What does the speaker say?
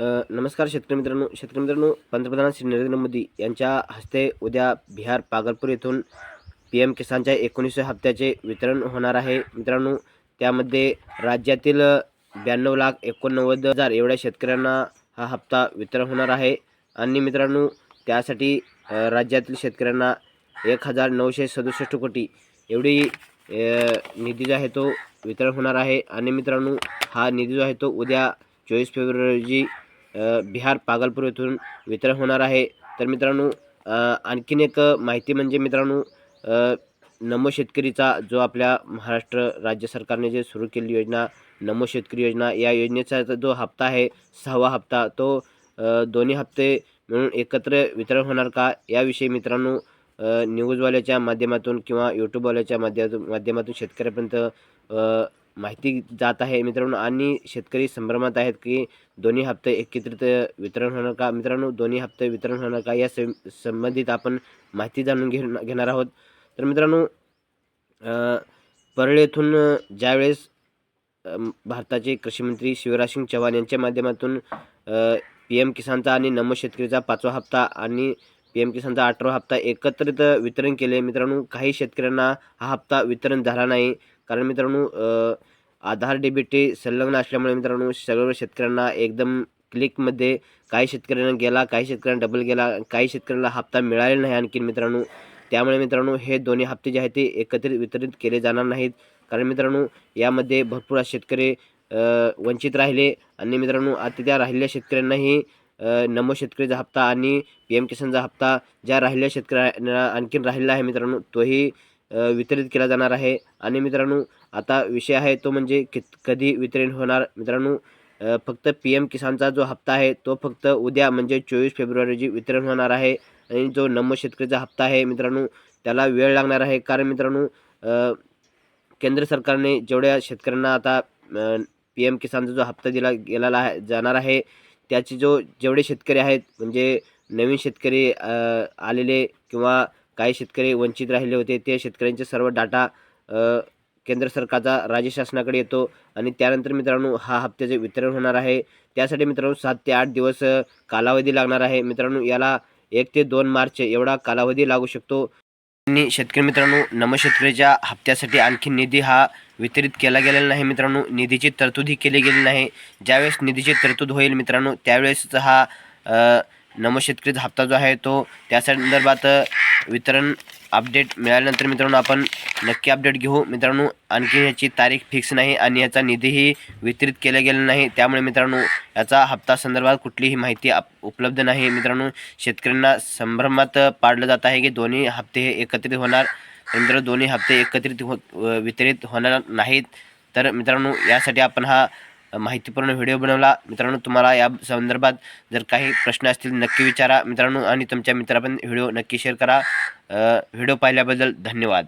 नमस्कार शेतकरी मित्रांनो. शेतकरी मित्रांनो पंतप्रधान श्री नरेंद्र मोदी यांच्या हस्ते उद्या बिहार पागलपूर येथून पी एम किसानच्या एकोणीसव्या हप्त्याचे वितरण होणार आहे. मित्रांनो त्यामध्ये राज्यातील ब्याण्णव लाख एकोणनव्वद हजार एवढ्या शेतकऱ्यांना हा हप्ता वितरण होणार आहे. आणि मित्रांनो त्यासाठी राज्यातील शेतकऱ्यांना एक हजार नऊशे सदुसष्ट कोटी एवढी निधी जो आहे तो वितरण होणार आहे. आणि मित्रांनो हा निधी जो आहे तो उद्या चोवीस फेब्रुवारी रोजी बिहार पागलपूर येथून वितरण होणार आहे. तर मित्रांनो आणखीन एक माहिती म्हणजे मित्रांनो नमो शेतकरीचा जो आपल्या महाराष्ट्र राज्य सरकारने जे सुरू केली योजना नमो शेतकरी योजना या योजनेचा जो हप्ता आहे सहावा हप्ता तो दोन्ही हप्ते मिळून एकत्र वितरण होणार का? याविषयी मित्रांनो न्यूजवाल्याच्या माध्यमातून किंवा यूट्यूबवाल्याच्या माध्यमातून माध्यमातून शेतकऱ्यापर्यंत माहिती जात आहे मित्रांनो. आणि शेतकरी संभ्रमात आहेत की दोन्ही हप्ते एकत्रित वितरण होणार का? मित्रांनो दोन्ही हप्ते वितरण होणार का? या सं संबंधित आपण माहिती जाणून घे घेणार आहोत. तर मित्रांनो परळी येथून ज्यावेळेस भारताचे कृषीमंत्री शिवराज सिंग चव्हाण यांच्या माध्यमातून पी एम किसानचा आणि नमो शेतकरीचा पाचवा हप्ता आणि पी एम किसानचा अठरावा हप्ता एकत्रित वितरण केले. मित्रांनो काही शेतकऱ्यांना हा हप्ता वितरण झाला नाही. कारण मित्रांनो आधार डेबिटी संलग्न असल्यामुळे मित्रांनो सर्व शेतकऱ्यांना एकदम क्लिकमध्ये काही शेतकऱ्यांना गेला काही शेतकऱ्यांना डबल गेला काही शेतकऱ्यांना हप्ता मिळालेला नाही आणखीन मित्रांनो. त्यामुळे मित्रांनो हे दोन्ही हप्ते जे आहेत ते एकत्रित वितरित केले जाणार नाहीत. कारण मित्रांनो यामध्ये भरपूर शेतकरी वंचित राहिले आणि मित्रांनो आता त्या राहिलेल्या शेतकऱ्यांनाही नमो शेतकरीचा हप्ता आणि पी एम किसानचा हप्ता ज्या राहिलेल्या शेतकऱ्यांना आणखीन राहिलेला आहे मित्रांनो तोही वितरित केला जाणार आहे. आणि मित्रांनो आता विषय आहे तो म्हणजे कि कधी वितरण होणार? मित्रांनो फक्त पी एम किसानचा जो हप्ता आहे तो फक्त उद्या म्हणजे चोवीस फेब्रुवारी रोजी वितरण होणार आहे. आणि जो नमो शेतकरीचा हप्ता आहे मित्रांनो त्याला वेळ लागणार आहे. कारण मित्रांनो केंद्र सरकारने जेवढ्या शेतकऱ्यांना आता पी एम किसानचा जो हप्ता दिला गेलेला आहे जाणार आहे त्याचे जो जेवढे शेतकरी आहेत म्हणजे नवीन शेतकरी आलेले किंवा काही शेतकरी वंचित राहिले होते. ते शेतकऱ्यांचे सर्व डाटा केंद्र सरकारचा राज्य शासनाकडे येतो. आणि त्यानंतर मित्रांनो हा हप्त्याचे वितरण होणार आहे. त्यासाठी मित्रांनो सात ते आठ दिवस कालावधी लागणार आहे. मित्रांनो याला एक ते दोन मार्च एवढा कालावधी लागू शकतो. आणि शेतकरी मित्रांनो नम हप्त्यासाठी आणखी निधी हा वितरित केला गेलेला नाही. मित्रांनो निधीची तरतूदही केली गेली नाही. ज्यावेळेस निधीची तरतूद होईल मित्रांनो त्यावेळेस हा नमो शेतकरीचा हप्ता जो आहे तो त्या संदर्भात वितरण अपडेट मिळाल्यानंतर मित्रांनो आपण नक्की अपडेट घेऊ. मित्रांनो आणखी याची तारीख फिक्स नाही आणि याचा निधीही वितरित केला गेला नाही. त्यामुळे मित्रांनो याचा हप्ता संदर्भात कुठलीही माहिती आप उपलब्ध नाही. मित्रांनो शेतकऱ्यांना संभ्रमात पाडलं जात आहे की दोन्ही हप्ते हे एकत्रित होणार. तर मित्रांनो दोन्ही हप्ते एकत्रित हो वितरित होणार नाहीत. तर मित्रांनो यासाठी आपण हा माहितीपूर्ण व्हिडिओ बनवला. मित्रांनो तुम्हाला या संदर्भात जर काही प्रश्न असतील नक्की विचारा. मित्रांनो आणि तुमच्या मित्रापर्यंत व्हिडिओ नक्की शेअर करा. व्हिडिओ पाहिल्याबद्दल धन्यवाद.